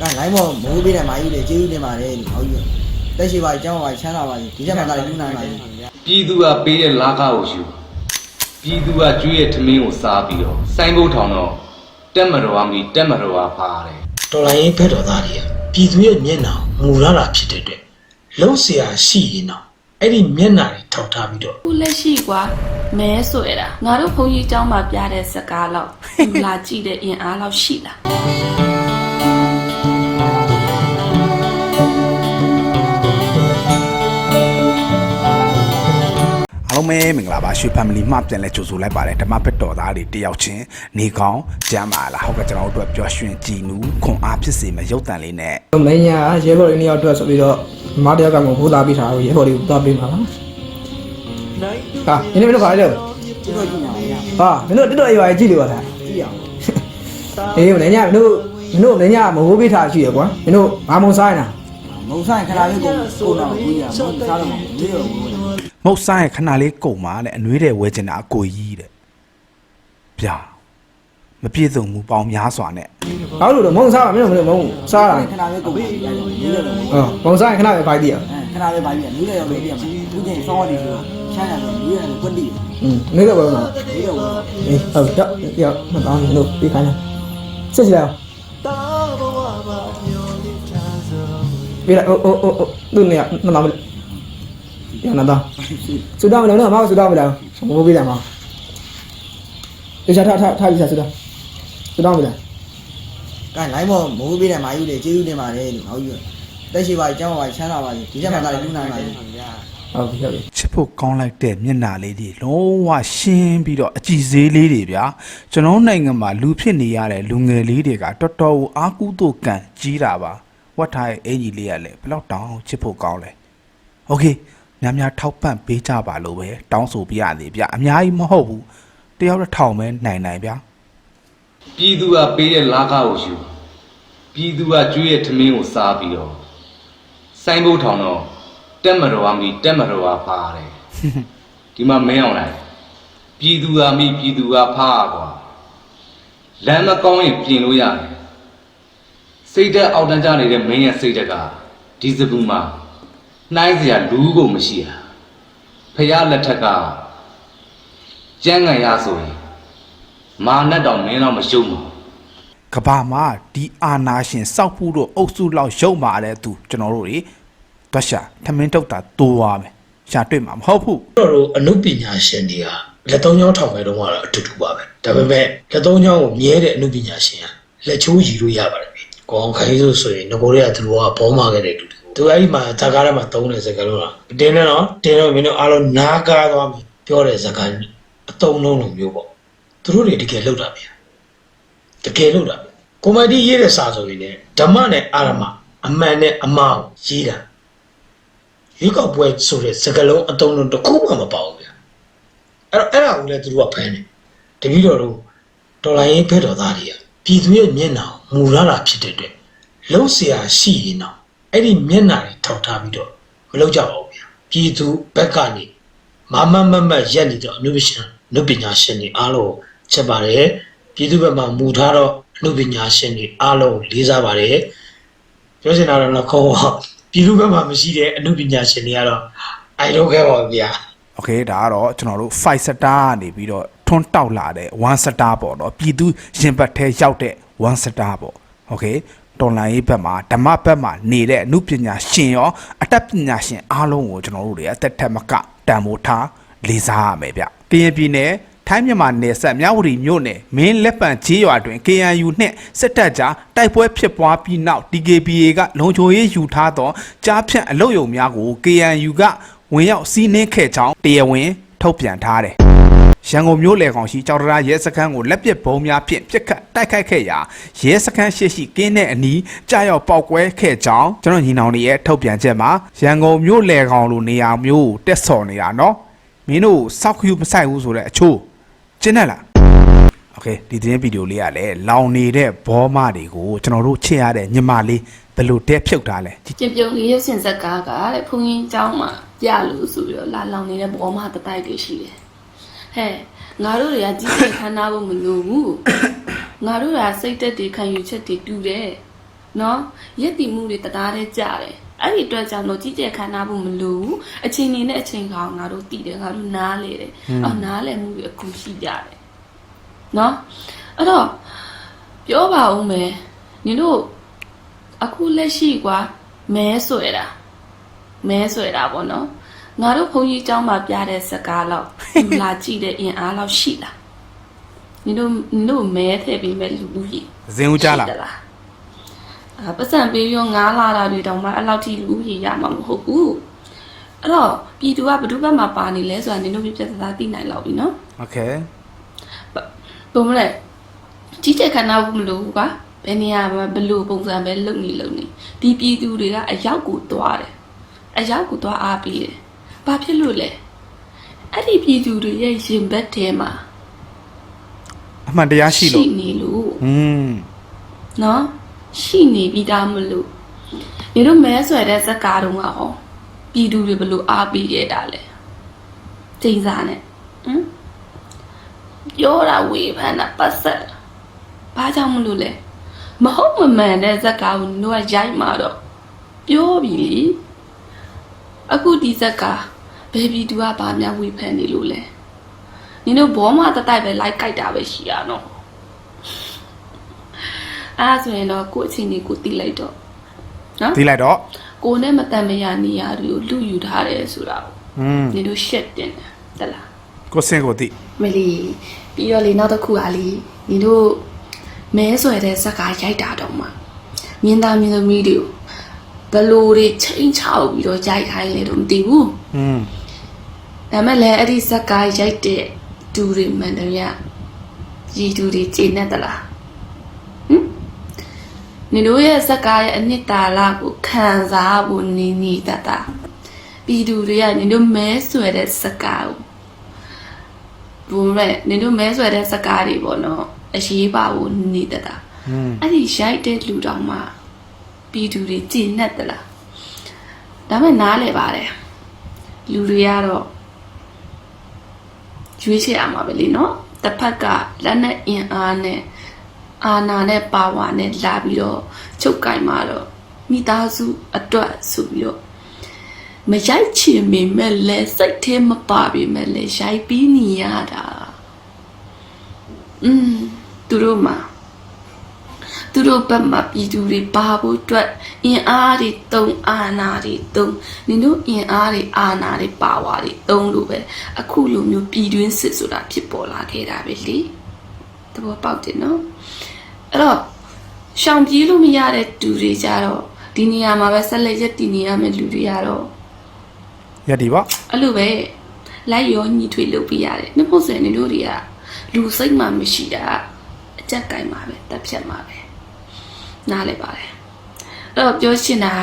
ကဲလိုင်းပေါ်မိုးပေးတယ်မာယူလေကျေးဇူးတင်ပါတယ်လို့ဟောကြီးတက်ရှိပါကျောင်းပါချမ်းသာပါစေဒီချက်မှသာလည်းလူနိုင်ပါစေ ပြည်သူကပေးတဲ့လာကားကိုယူပြည်သူကကျွေးရဲ့ထမင်းကိုစားပြီးတော့စိုင်းဘုတ်ထောင်တော့တက်မတော်မီတက်မတော်ဖားတယ် တော်လိုင်းဘက်တော်သားတွေကပြည်သူရဲ့မျက်နှာမူရတာဖြစ်တဲ့အတွက်လုံးเสียရှိရင်တော့အဲ့ဒီမျက်နှာတွေထောက်ထားပြီးတော့ ခုလက်ရှိကွာမဲဆိုရတာငါတို့ဘုန်းကြီးเจ้าမှာပြတဲ့စကားလောက်သူလာကြည့်တဲ့အင်အားလောက်ရှိလား လုံးပဲမင်္ဂလာပါရွှေ family မှပြန်လဲကြိုဆိုလိုက်ပါတယ်ဓမ္မဘက်တော်သားတွေတယောက်ချင်းနေကောင်းကြမ်းပါလားဟုတ်ကဲ့ကျွန်တော်တို့အတွက်ပျော်ရွှင်ကြည်နူးခွန်အားဖြစ်စေမယ့်ရုပ်တံလေးနဲ့မင်းညာရဲဘော်တွေနှစ်ယောက်အတွက်ဆိုပြီးတော့မတယောက်ကမှဘိုးသားပေးထားလို့ရဲဘော်တွေကိုသွားပေးမှာပါဟာဒီနေ့မင်းတို့ခါရလို့ဒီလိုကြည့်နေပါလားဟာမင်းတို့တက်တော်ရွာကြီးကြည့်လို့ပါလားကြည့်အောင်အေးမင်းညာမင်းတို့မင်းတို့မင်းညာမဘိုးပေးထားရှိရကွာမင်းတို့ဘာမုံစားနေတာမုံဆိုင်ခဏလေးကိုကိုတော့ကိုကြီးရမုံစားတော့မလေးတော့ ဘူးမုတ်ဆိုင်ခဏလေးကုန်ပါတဲ့အနှွေးတဲ့ဝဲချင်တာအကိုကြီးတဲ့ဗျာမပြည့်စုံဘူးပေါင်းများစွာနဲ့ဘာလို့လဲမုံစားပါမင်းတို့မင်းတို့မုံစားတာခဏလေးကိုပြီးရိုက်တော့လေးတော့ဘူးဟောမုံစားရင်ခဏပဲဖိုက်တည်ရအဲခဏလေးပါပြီးလေးတော့လေးပြမှာသူချင်းစောတယ်ဆိုချမ်းသာတယ်လေးရတယ်ကွက်တီอืมနေတော့ဘယ်မှာလေးတော့အေးဟုတ်တော့ရောက်မတောင်းဘူးလို့ပြီးခိုင်းလားစစ်စီလိုက်ပြီးလိုက်အိုးအိုးအိုးသူနေနမမလေး ရနာတော့ဆူတောင်းမလို့နော်မောင်ဆူတောင်းမလို့ဘိုးပေးတယ်မောင်တခြားထားထားထားပြီးဆူတောင်းဆူတောင်းမလား ကဲလိုင်းပေါ်မိုးပေးတယ်မာယူလေကျေးဇူးတင်ပါတယ်လို့ဟောကြီးတက်ရှိပါကျောင်းပါချမ်းသာပါစေဒီချက်မှသာလည်းလူနိုင်ပါစေ ဟုတ်ပြီဟုတ်ပြီ ချစ်ဖို့ကောင်းလိုက်တဲ့မျက်နှာလေးတွေလုံးဝရှင်းပြီးတော့အကြည်စည်းလေးတွေဗျာကျွန်တော်နိုင်ငံမှာလူဖြစ်နေရတဲ့လူငယ်လေးတွေကတော်တော်ကိုအားကူးတို့ကန်ကြီးတာပါဝတ်ထားရဲ့အင်ကြီးလေးကလည်းဘယ်တော့တောင်းချစ်ဖို့ကောင်းလဲโอเค များများထောက်ပံ့ပေးကြပါလို့ပဲတောင်းဆိုပြရသေးဗျာအများကြီးမဟုတ်ဘူးတယောက်တစ်ထောင်ပဲနိုင်နိုင်ဗျာပြည်သူကပေးတဲ့လာကားကိုယူပြည်သူကကျွေးရဲ့ထမင်းကိုစားပြီးတော့စိုင်းဘုတ်ထောင်တော့တက်မတော်မီတက်မတော်ဖားတယ်ဒီမှာမင်းအောင်လိုက်ပြည်သူကမိပြည်သူကဖားကွာလမ်းမကောင်းရင်ပြင်လို့ရတယ်စိတ်သက်အောက်တန်းကြနေတဲ့မင်းရဲ့စိတ်သက်ကဒီစပူမှာ နှိုင်းเสียလူကိုမရှိတာဖះလက်ထက်ကကျန်းကန်ရဆိုရင် မာနတ်တော်မင်းတော့မရှုံးပါဘူး ကဘာမှာဒီအာနာရှင်စောက်ဖို့တော့အုပ်စုလောက်ရုပ်မာတဲ့သူကျွန်တော်တို့တွေတွက်ရှာထမင်းတုတ်တာတိုးသွားမယ်ရှာတွေ့မှာမဟုတ်ဘူး တော်တို့အနုပညာရှင်တွေကလက်သုံးချောင်းထောင်ပဲတော့ကတော့အတူတူပါပဲဒါပေမဲ့လက်သုံးချောင်းကိုမြဲတဲ့အနုပညာရှင်ကလက်ချိုးရည်လို့ရပါတယ်ဗျကောင်းခိုင်းဆိုဆိုရင်ငကိုတွေကသူတို့ကဘောမာခဲ့တဲ့တူတူ သူအဲ့ဒီမှာဇာကားထဲမှာသုံးတဲ့စကားလုံးလားတင်းနေတော့တင်းတော့မင်းတို့အားလုံးနားကားသွားပြီပြောတဲ့စကားအတုံးလုံးလိုမျိုးပေါ့သူတို့တွေတကယ်လောက်တာဗျတကယ်လောက်တာကွန်မတီရေးတဲ့စာဆိုရင်လည်းဓမ္မနဲ့အာရမအမှန်နဲ့အမှားကိုရေးတာရွေးကောက်ပွဲဆိုတဲ့စကားလုံးအတုံးလုံးတစ်ခုမှမပါဘူးဗျအဲ့တော့အဲ့ဒါကိုလည်းသူတို့ကဖမ်းတယ်တပည့်တော်တို့တော်လိုင်းရေးဖက်တော်သားတွေကပြည်သူရဲ့မျက်နှာကိုမူရတာဖြစ်တဲ့အတွက်လုံးเสียရှိရင်တော့ အဲ့ဒီမျက်နှာတွေထောက်ထားပြီးတော့မလုပ်ကြပါဘူးဗျပြည်သူဘက်ကနေမမမမရက်နေတော့အနုပညာအနုပညာရှင်တွေအားလုံးချက်ပါတယ်ပြည်သူဘက်မှာမူထားတော့အနုပညာရှင်တွေအားလုံးလေးစားပါတယ်ပြောချင်တာတော့လည်းခေါ်ပါပြည်သူဘက်မှာမရှိတဲ့အနုပညာရှင်တွေကတော့အိုင်တော့ခဲ့ပါဗျာ โอเคဒါကတော့ကျွန်တော်တို့5 star ကနေပြီးတော့ထွန်းတောက်လာတဲ့1 star ပေါ့เนาะပြည်သူရင်ဘတ်ထဲရောက်တဲ့1 star ပေါ့โอเค တော်လိုင်းရေးဘက်မှာဓမ္မဘက်မှာနေတဲ့အမှုပညာရှင်ရောအတတ်ပညာရှင်အားလုံးကိုကျွန်တော်တို့တွေအသက်ထက်မကတန်ဖိုးထားလေးစားရမယ်ဗျကရင်ပြည်နယ်ထိုင်းမြန်မာနယ်စပ်မြဝတီမြို့နယ်မင်းလက်ပံကြီးရွာတွင် KNU နှင့်စစ်တပ်ကြားတိုက်ပွဲဖြစ်ပွားပြီးနောက် DKBA ကလုံခြုံရေးယူထားသောကြားဖြန့်အလုတ်ယုံများကို KNU ကဝင်ရောက်စီးနင်းခဲ့ကြောင်းတရားဝင်ထုတ်ပြန်ထားတယ်။ ရန်ကုန်မြို့လေကောင်ရှိကြောက်တရာရဲစခန်းကိုလက်ပစ်ဘုံများဖြင့်ပြစ်ခတ်တိုက်ခိုက်ခဲ့ရာရဲစခန်းရှိရှိကင်းတဲ့အနီးကြာရောက်ပောက်ကွဲခဲ့ကြောင်းကျွန်တော်ညီနောင်တွေရဲ့ထုတ်ပြန်ချက်မှာရန်ကုန်မြို့လေကောင်လိုနေရာမျိုးကိုတက်ဆော်နေတာနော်။မင်းတို့စောက်ခ ्यू မဆိုင်ဘူးဆိုတဲ့အချိုးကျင်းနဲ့လား။ โอเคဒီသတင်းဗီဒီယိုလေးကလည်းလောင်နေတဲ့ဘောမတွေကိုကျွန်တော်တို့ချစ်ရတဲ့ညီမလေးဘယ်လိုတက်ဖြုတ်ထားလဲကြည့် ကျင်ပြုံလေးရုပ်ရှင်ဇက်ကားကတဲ့ဘုန်းကြီးเจ้าမှာပြလို့ဆိုပြီးတော့လာလောင်နေတဲ့ဘောမတတိုက်တွေရှိတယ် ဟဲ့ငါတို့တွေကကြီးကြီးခမ်းနားဖို့မလိုဘူးငါတို့ကစိတ်သက်တွေခံယူချက်တွေတူတယ်နော်ရက်တည်မှုတွေတရားတဲ့ကြတယ်အဲ့ဒီအတွက်ကြောင့်တော့ကြီးကျယ်ခမ်းနားဖို့မလိုဘူးအချိန်နေနဲ့အချိန်ကောင်ငါတို့တည်တယ်ငါတို့နားလေတယ်အော်နားလေမှုတွေအခုရှိကြတယ်နော်အဲ့တော့ပြောပါဦးမယ်နင်တို့အခုလက်ရှိကွာမဲဆွဲတာမဲဆွဲတာပေါ့နော် ငါတို့ဘုန်းကြီးเจ้าမှာပြတဲ့စကားလောက်လူလာကြည့်တဲ့အင်အားလောက်ရှိလားနင်တို့နင်တို့မဲထည့်ပြီးမဲ့လူဦးကြီး ဇင်ဦးကြလား ရှိသလားအာပတ်စံပေးရောငားလာတာတွေတောင်မှအဲ့လောက်ထိလူဦးရေရမှာမဟုတ်ဘူးအဲ့တော့ပြည်သူကဘယ်သူဘက်မှာပါနေလဲဆိုတာနင်တို့ပြပြသားသားသိနိုင်လောက်ပြီနော် โอเค ဘုံမလဲကြီးတဲ့ခန္ဓာဘူးမလို့ကွာဘယ်နေရာမှာဘယ်လိုပုံစံပဲလုပ်နေလုပ်နေဒီပြည်သူတွေကအရောက်ကိုသွားတယ်အရောက်ကိုသွားအားပေးတယ် ဘာဖြစ်လို့လဲအဲ့ဒီပြည်သူတွေရဲ့ရင်ဘတ်ထဲမှာအမှန်တရားရှိလို့ရှိနေလို့อืมနော်ရှိနေပြီးသားမလို့ညီတို့မဲဆွဲတဲ့ဇက်ကားတုန်းကဟောပြည်သူတွေဘလို့အားပေးခဲ့တာလဲကျိန်စာနဲ့ဟမ်ပြောတာဝေဖန်တာပတ်ဆက်ဘာကြောင့်မလို့လဲမဟုတ်မမှန်တဲ့ဇက်ကားကိုတို့ကရိုက်မှာတော့ပြောပြီအခုဒီဇက်ကား ဘယ်ပြည်သူကဘာများဝေဖန်နေလို့လဲနင်တို့ဘောမတတိုက်ပဲလိုက်ကြိုက်တာပဲရှိရနော် အဲ့ဒါဆိုရင်တော့ကိုယ့်အချိန်လေးကိုတီးလိုက်တော့နော် ဒီလိုက်တော့ ကိုယ်နဲ့မတန်မရနေရတွေကိုလူယူထားတယ်ဆိုတာကို อืม နေတို့ရှက်တင်တယ်တလား ကိုစင်ကိုတိ မလီပြီးတော့လေနောက်တစ်ခုကလေနေတို့မဲဆွဲတဲ့ဇက်ကားရိုက်တာတော့မှမြင်းသားမြင်းသမီးတွေကိုဘလို့တွေချိန်ချောက်ပြီးတော့ရိုက်ခိုင်းလေတော့မသိဘူး อืม ဒါမဲ့လည်းအဲ့ဒီဇက်ကားရိုက်တဲ့ဒူတွေမှန်တယ်ရရည်ဒူတွေကျင်းနေတလားဟမ်နေတို့ရဲ့ဇက်ကားရဲ့အနှစ်သာရကိုခံစားဖို့နေနေတတ်တာပြည်သူတွေကနေတို့မဲဆွဲတဲ့ဇက်ကားကိုဘုံမဲ့နေတို့မဲဆွဲတဲ့ဇက်ကားတွေပေါ့နော်အရေးပါဖို့နေတတ်တာอืมအဲ့ဒီရိုက်တဲ့လူတောင်မှပြည်သူတွေကျင့်နေတလားဒါမဲ့နားလဲပါတယ်လူတွေကတော့ ရွေးချယ်ရမှာပဲလေနော်တစ်ဖက်ကလက်နဲ့အင်အားနဲ့အာနာနဲ့ပါဝါနဲ့လာပြီးတော့ချုပ်ကင်မှာတော့မိသားစုအတွက်ဆိုပြီးတော့မရိုက်ချင်ပေမဲ့လဲစိတ်ထဲမပါပေမဲ့လဲရိုက်ပြီးနေရတာอืมသူတို့မှာ သူတို့ဘက်မှာပြည်သူတွေပါဖို့အတွက်အင်အားတွေတုံအာနာတွေတုံနင်တို့အင်အားတွေအာနာတွေပါဝါတွေတုံလို့ပဲအခုလိုမျိုးပြည်တွင်းစစ်ဆိုတာဖြစ်ပေါ်လာခဲ့တာပဲလေတဘောပေါက်တယ်နော်အဲ့တော့ရှောင်ပြေးလို့မရတဲ့သူတွေကြတော့ဒီနေရာမှာပဲဆက်လက်ရက်တည်နေရမယ့်လူတွေကတော့ရည်ဒီပေါ့အဲ့လိုပဲလိုက်ရောညီထွေလုပ်ပြရတယ်နှစ်ဖို့ဆိုရင်တို့တွေကလူစိတ်မှမရှိတာအကြက်ကင်မှာပဲတက်ဖြတ်မှာပဲ နားလဲပါတယ်အဲ့တော့ပြောချင်တာ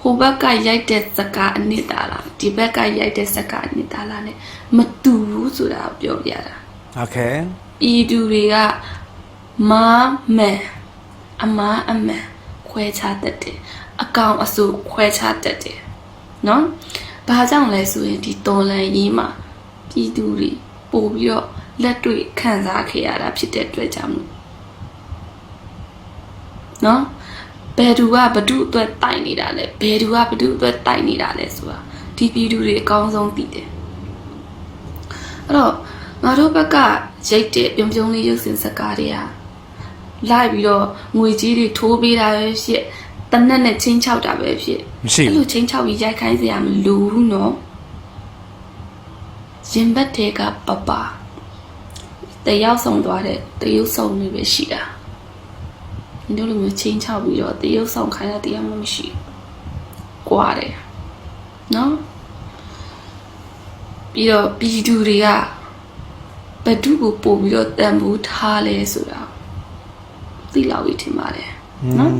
ကဟိုဘက်ကရိုက်တဲ့စကားအနှစ်သာလားဒီဘက်ကရိုက်တဲ့စကားအနှစ်သာလား ਨੇ မတူဘူးဆိုတာကိုပြောပြတာ โอเค ပြည်သူတွေကမာမန်အမားအမှန်ခွဲခြားတတ်တယ်အကောင်အဆိုးခွဲခြားတတ်တယ်နော်ဘာကြောင့်လဲဆိုရင်ဒီတော်လန်ရေးမှာပြည်သူတွေပို့ပြီးတော့လက်တွေ့ခံစားခဲ့ရတာဖြစ်တဲ့အတွက်ကြောင့်မို့ နော်ဘယ်သူကဘသူအတွက်တိုက်နေတာလဲဘယ်သူကဘသူအတွက်တိုက်နေတာလဲဆိုတာဒီပြည်သူတွေအကောင်းဆုံးသိတယ်အဲ့တော့ငါတို့ဘက်ကရိတ်တဲ့ပြုံပြုံလေးရုပ်စင်စကားတွေကလိုက်ပြီးတော့ငွေကြီးတွေထိုးပေးတာပဲဖြစ်တနက်နဲ့ချင်းချောက်တာပဲဖြစ်မရှိအဲ့ဘူးလိုချင်းချောက်ပြီးရိုက်ခိုင်းစရာမလိုဘူးနော်ရင်ဘတ်တွေကပပတယောက်ဆောင်သွားတဲ့တရုပ်ဆောင်တွေပဲရှိတာ ဒီလိုလိုမျိုးချင်းချောက်ပြီးတော့တရုပ်ဆောင်ခိုင်းတာတရားမှမရှိဘူးကွာတယ်နော်ပြီးတော့ပြည်သူတွေကဘဒုကိုပို့ပြီးတော့တန်ဖိုးထားလဲဆိုတာသိလောက်ပြီထင်ပါတယ်နော်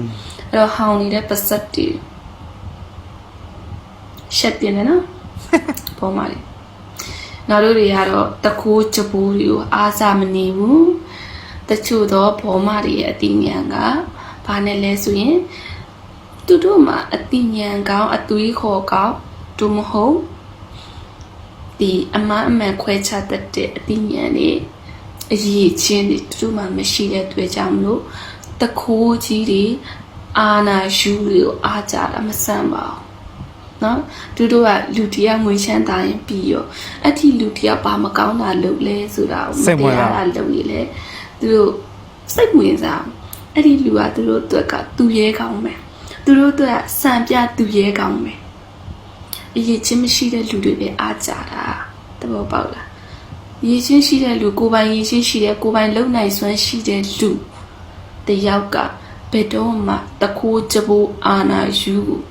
အဲ့တော့ဟောင်းနေတဲ့ပစက်တွေရှက်ပြင်းတယ်နော်ပေါ်မှာလေငါတို့တွေကတော့တကိုးချပိုးတွေကိုအားစားမနေဘူး တချို့သောဘောမတွေရဲ့အတိညာဏ်ကဘာနဲ့လဲဆိုရင်သူတို့မှာအတိညာဏ်ကောင်းအသွေးခေါ်ကောင်းဒုမဟုတ်ဒီအမအမှန်ခွဲခြားတတ်တဲ့အသိဉာဏ်တွေအရေးချင်းတွေသူတို့မှမရှိတဲ့အတွက်ကြောင့်မလို့တခိုးကြီးတွေအာနာယူတွေကိုအားကြတာမဆန်းပါဘူးနော်သူတို့ကလူတယောက်ငွေချမ်းသာရင်ပြီးရောအဲ့ဒီလူတယောက်ဘာမကောင်းတာလုပ်လဲဆိုတာကိုစိတ်ဝင်စားတာလုပ်နေလေ သူတို့စိတ်ဝင်စားအဲ့ဒီလူကသူတို့အတွက်ကသူရဲကောင်းမယ်သူတို့အတွက်ကစံပြသူရဲကောင်းမယ်အရေးချင်းမရှိတဲ့လူတွေပဲအားကြတာတဘောပေါက်လားရည်ချင်းရှိတဲ့လူကိုယ်ပိုင်ရည်ချင်းရှိတဲ့ကိုယ်ပိုင်လုံနိုင်စွမ်းရှိတဲ့လူတယောက်ကဘယ်တော့မှတခိုးကြဘိုးအာနာယူကို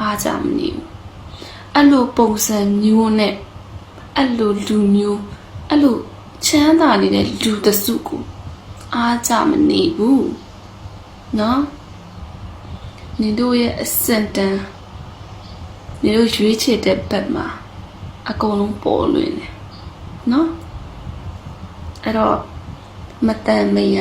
အားကြမနေဘူးအဲ့လိုပုံစံမျိုးနဲ့အဲ့လိုလူမျိုးအဲ့လို ချမ်းသာနေတဲ့လူတစုကိုအားကြမနေဘူးနော်နင်တို့ရဲ့အစင်တန်းနင်တို့ရွေးချယ်တဲ့ဘက်မှာအကုန်လုံးပေါ်လွင်တယ်နော်အဲ့တော့မတန်မရ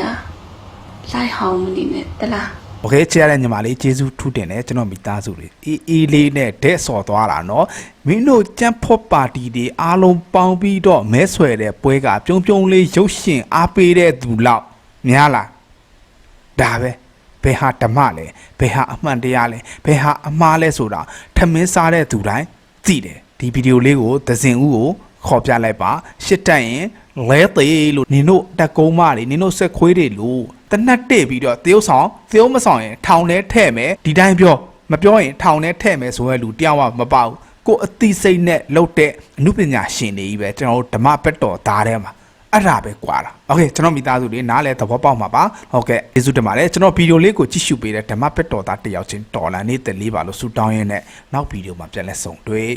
လိုက်ဟောင်းမနေနဲ့တလား โอเคချစ်ရတဲ့ညီမလေးကျေးဇူးထူးတင်တယ်ကျွန်တော်မိသားစုတွေအေးအေးလေးနဲ့ဒဲ့ဆော်သွားတာเนาะမင်းတို့ကြမ်းဖော့ပါတီတွေအားလုံးပေါင်းပြီးတော့မဲဆွယ်တဲ့ပွဲကပြုံးပြုံးလေးရုပ်ရှင်အားပေးတဲ့သူလောက်များလားဒါပဲဘယ်ဟာဓမ္မလဲဘယ်ဟာအမှန်တရားလဲဘယ်ဟာအမှားလဲဆိုတာထမင်းစားတဲ့သူတိုင်းသိတယ်ဒီဗီဒီယိုလေးကိုသဇင်ဦးကို ခေါ်ပြလိုက်ပါရှစ်တက်ရင်လဲသေးလို့နင်တို့တက်ကုန်းမတွေနင်တို့ဆက်ခွေးတွေလို့တနတ်တက်ပြီးတော့တရုပ်ဆောင်တရုပ်မဆောင်ရင်ထောင်ထဲထဲ့မယ်ဒီတိုင်းပြောမပြောရင်ထောင်ထဲထဲ့မယ်ဆိုရလူတယောက်မှမပေါ့ဘူးကိုအသိစိတ်နဲ့လှုပ်တဲ့အမှုပညာရှင်တွေကြီးပဲကျွန်တော်တို့ဓမ္မပက်တော်သားထဲမှာအဲ့ဒါပဲကွာလားโอเคကျွန်တော်မိသားစုတွေနားလဲသဘောပေါက်မှာပါဟုတ်ကဲ့ကျေးဇူးတင်ပါတယ်ကျွန်တော်ဗီဒီယိုလေးကိုကြည့်ရှုပေးတဲ့ဓမ္မပက်တော်သားတစ်ယောက်ချင်းတော်လာနေတဲ့လေးပါလို့ဆုတောင်းရင်းနဲ့နောက်ဗီဒီယိုမှာပြန်လဲဆုံတွေ့